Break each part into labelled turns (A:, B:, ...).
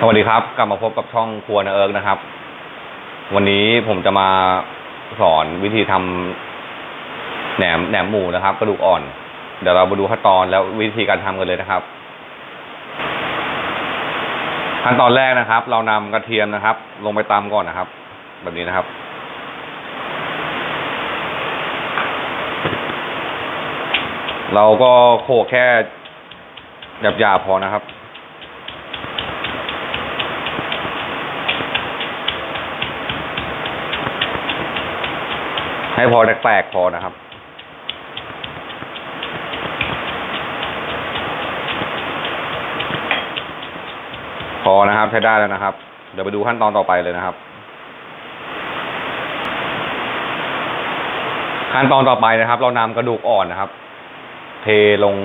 A: สวัสดีครับ กลับมาพบกับช่องครัวนาเอิร์กนะครับ วันนี้ผมจะมาสอนวิธีทำแหนมแหนมหมูนะครับกระดูกอ่อน เดี๋ยวเรามาดูขั้นตอนแล้ววิธีการทำกันเลยนะครับ ขั้นตอนแรกนะครับ เรานำกระเทียมนะครับ ลงไปตำก่อนนะครับ แบบนี้นะครับ เราก็โขลกแค่หยาบๆพอนะครับ ให้พอแตกๆพอนะครับ พอนะครับใช้ได้แล้วนะครับ เดี๋ยวไปดูขั้นตอนต่อไปเลยนะครับ ขั้นตอนต่อไปนะครับ เรานำกระดูกอ่อนนะครับ เทลง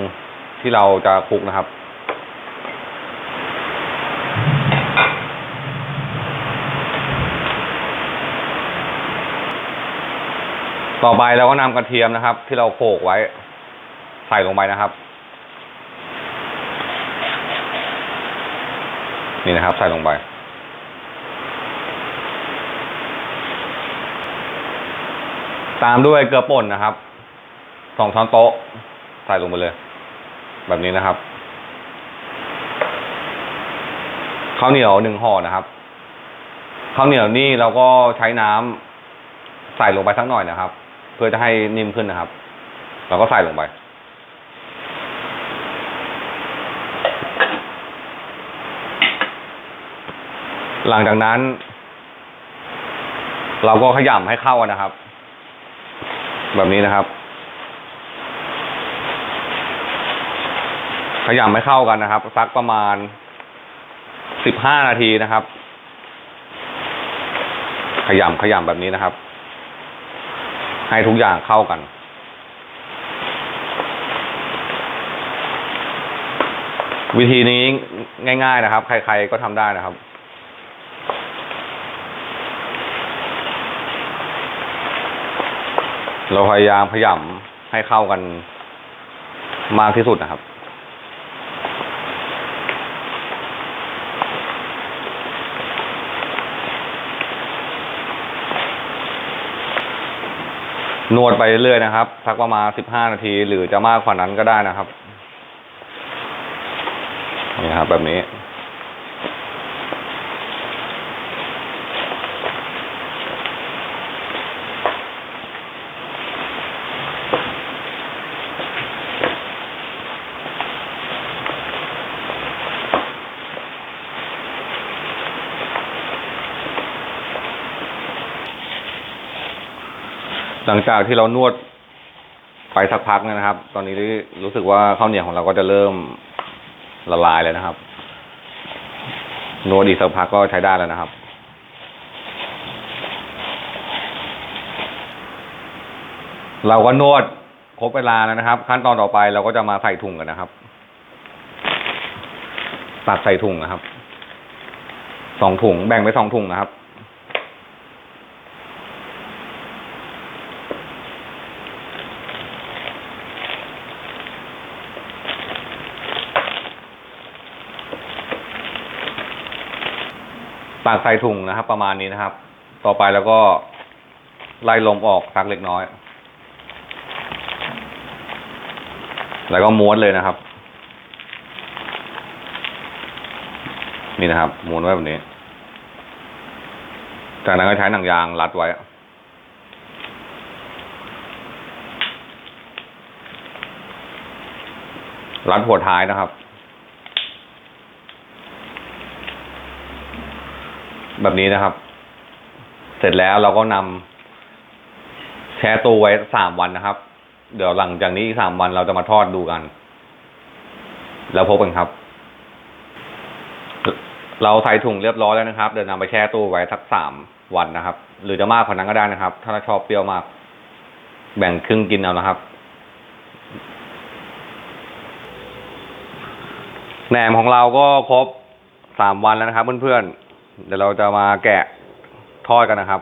A: ที่เราจะคลุกนะครับ ต่อไปเราก็นำกระเทียมนะครับ ที่เราโขลกไว้ ใส่ลงไปนะครับ นี่นะครับ ใส่ลงไป ตามด้วยเกลือป่นนะครับสองช้อนโต๊ะ ใส่ลงไปเลย แบบนี้นะครับข้าวเหนียวหนึ่งห่อนะครับข้าวเหนียวนี่เราก็ใช้น้ำใส่ลงไปสักหน่อยนะครับ เพื่อจะให้นิ่มขึ้นนะครับ เราก็ใส่ลงไป หลังจากนั้น เราก็ขยำให้เข้านนะครับ แบบนี้นะครับ ขยำให้เข้ากันนะครับสักประมาณสิบห้านาทีนะครับ ขยำขยำแบบนี้นะครับ ให้ทุกอย่างเข้ากัน วิธีนี้ง่าย ๆนะครับ ใคร ๆก็ทำได้นะครับเราพยายามขยำให้เข้ากันมากที่สุดนะครับ นวดไปเรื่อยๆนะครับสักประมาณสิบห้านาที หรือจะมากกว่านั้นก็ได้นะครับนี่ครับแบบนี้ หลังจากที่เรานวดไปสักพักเนยนะครับ ตอนนี้รู้สึกว่าข้าวเหนียวของเราก็จะเริ่มละลายเลยนะครับ นวดอีกสักพักก็ใช้ได้แล้วนะครับ เราก็นวดครบเวลาแล้วนะครับ ขั้นตอนต่อไปเราก็จะมาใส่ถุงกันนะครับตักใส่ถุงนะครับ สองถุงแบ่งไปสองถุงนะครับ ตักใส่ถุงนะครับ ประมาณนี้นะครับ ต่อไปแล้วก็ไล่ลมออกสักเล็กน้อย แล้วก็ม้วนเลยนะครับ นี่นะครับ ม้วนไว้แบบนี้ จากนั้นก็ใช้หนังยางรัดไว้รัดหัวท้ายนะครับ แบบนี้นะครับ เสร็จแล้วเราก็นำแช่ตู้ไว้สามวันนะครับ เดี๋ยวหลังจากนี้อีกสามวันเราจะมาทอดดูกัน แล้วพบกันครับ เราใส่ถุงเรียบร้อยแล้วนะครับ เดี๋ยวนำไปแช่ตู้ไว้สักสามวันนะครับ หรือจะมากกว่านั้นก็ได้นะครับ ถ้าเราชอบเปรี้ยวมาก แบ่งครึ่งกินเอานะครับแหนมของเราก็ครบสามวันแล้วนะครับเพื่อนๆ เดี๋ยวเราจะมาแกะทอดกันนะครับ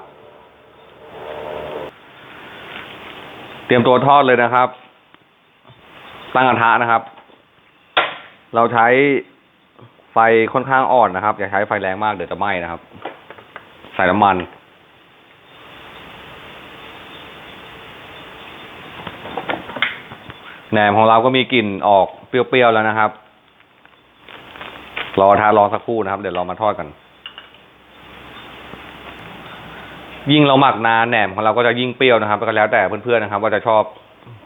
A: เตรียมตัวทอดเลยนะครับ ตั้งกระทะนะครับ เราใช้ไฟค่อนข้างอ่อนนะครับ อย่าใช้ไฟแรงมากเดี๋ยวจะไหม้นะครับ ใส่น้ำมัน แหนมของเราก็มีกลิ่นออกเปรี้ยวๆแล้วนะครับ รอทารอสักครู่นะครับ เดี๋ยวเรามาทอดกัน ยิ่งเราหมักนานแหนมของเราก็จะยิ่งเปรี้ยวนะครับก็แล้วแต่เพื่อนๆนะครับ ว่าจะชอบ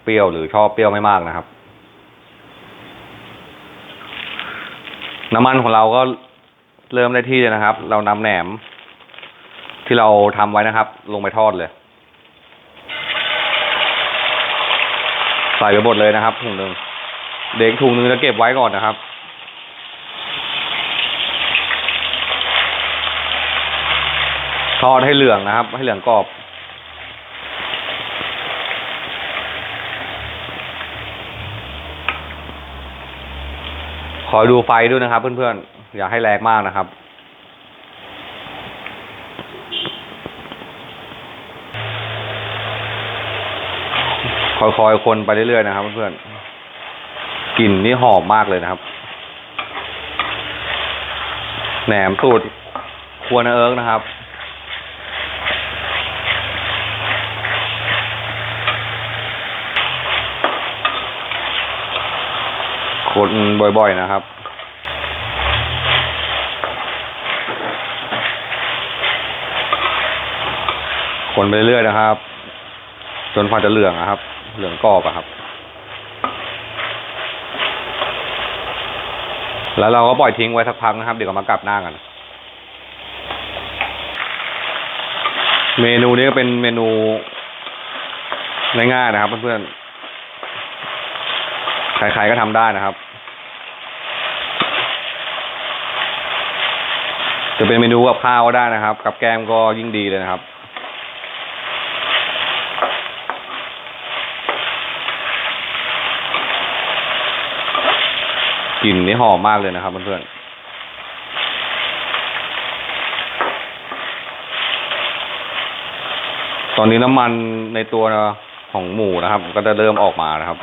A: เปรี้ยวหรือชอบเปรี้ยวไม่มากนะครับ น้ำมันของเราก็เริ่มได้ที่เลยนะครับ เรานำแหนม ที่เราทำไว้นะครับ ลงไปทอดเลย ใส่ไปหมดเลยนะครับถุงหนึ่งเด็กถุงหนึ่งจะเก็บไว้ก่อนนะครับ อดให้เหลืองนะครับ ให้เหลืองกรอบ คอยดูไฟด้วยนะครับ เพื่อนๆ อย่าให้แรงมากนะครับ คอยๆ คนไปเรื่อยๆนะครับ เพื่อนๆ กลิ่นนี่หอมมากเลยนะครับ แหนมสูตรครัวนาเอิร์กนะครับ คนบ่อยๆนะครับ คนไปเรื่อยๆนะครับ จนไฟจะเหลืองนะครับ เหลืองกรอบอะครับ แล้วเราก็ปล่อยทิ้งไว้สักพักนะครับ เดี๋ยวมากลับหน้ากัน เมนูนี้ก็เป็นเมนูง่ายๆนะครับเพื่อนๆ ใครๆก็ทำได้นะครับ จะเป็นเมนูกับข้าวก็ได้นะครับ กับแก้มก็ยิ่งดีเลยนะครับ กลิ่นนี่หอมมากเลยนะครับเพื่อนๆตอนนี้น้ำมันในตัวของหมูนะครับ ก็จะเริ่มออกมานะครับ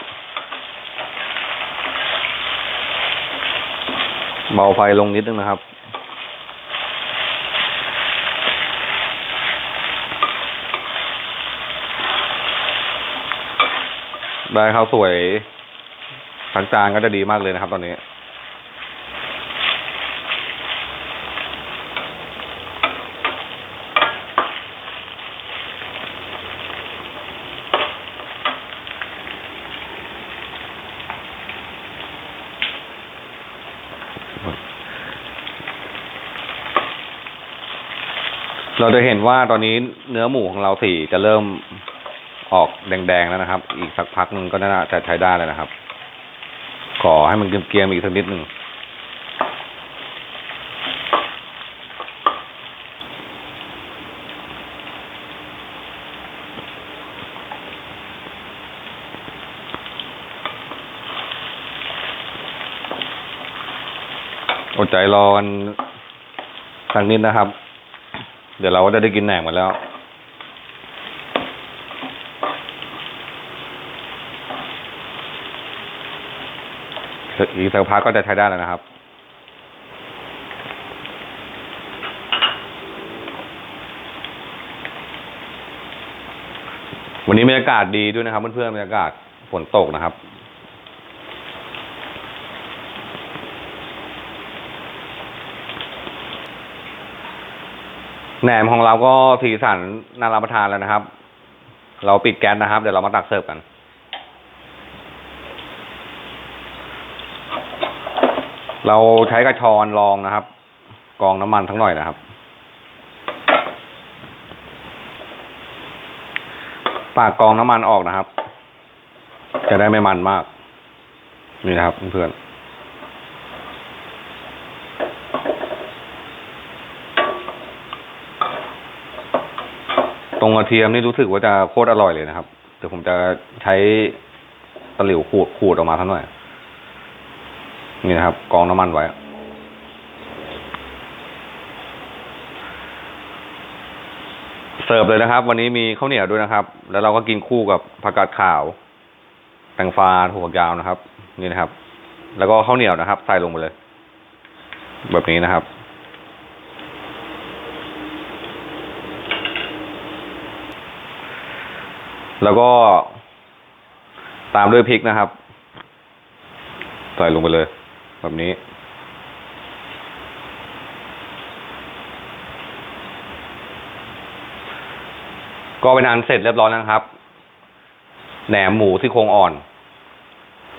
A: เบาไฟลงนิดนึงนะครับ ได้ข้าวสวยทั้งจานก็จะดีมากเลยนะครับ ตอนนี้เราจะเห็นว่าตอนนี้เนื้อหมูของเราสีจะเริ่ม ออกแดงๆแล้วนะครับ อีกสักพักหนึ่งก็น่าจะใช้ได้แล้วนะครับ ขอให้มันเกรียมๆอีกสักนิดหนึ่งอดใจรอกันสักนิดนะครับ เดี๋ยวเราก็จะได้กินแหนมกันแล้ว อีกสักพักก็จะใช้ได้แล้วนะครับ วันนี้บรรยากาศดีด้วยนะครับเพื่อนๆบรรยากาศฝนตกนะครับแหนมของเราก็สีสันน่ารับประทานแล้วนะครับ เราปิดแก๊สนะครับ เดี๋ยวเรามาตักเสิร์ฟกัน เราใช้กระชอนรองนะครับ กองน้ำมันทั้งหน่อยนะครับ ปากกองน้ำมันออกนะครับ จะได้ไม่มันมาก นี่นะครับเพื่อนตรงกระเทียมนี่รู้สึกว่าจะโคตรอร่อยเลยนะครับ เดี๋ยวผมจะใช้ตะหลิวขูดขูดออกมาทั้งหน่อย นี่นะครับ กองน้ำมันไว้ เสิร์ฟเลยนะครับ วันนี้มีข้าวเหนียวด้วยนะครับ แล้วเราก็กินคู่กับผักกาดขาว แตงฟ้าถั่วฝักยาวนะครับ นี่นะครับ แล้วก็ข้าวเหนียวนะครับ ใส่ลงไปเลย แบบนี้นะครับแล้วก็ตามด้วยพริกนะครับ ใส่ลงไปเลย แบบนี้ ก็เป็นอันเสร็จเรียบร้อยแล้วครับ แหนมหมูซี่โครงอ่อน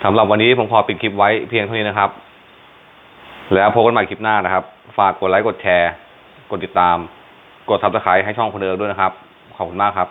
A: สำหรับวันนี้ผมขอปิดคลิปไว้เพียงเท่านี้นะครับ แล้วพบกันใหม่คลิปหน้านะครับ ฝากกดไลค์กดแชร์ กดติดตาม กดซับสไครต์ให้ช่องคนเดิมด้วยนะครับ ขอบคุณมากครับ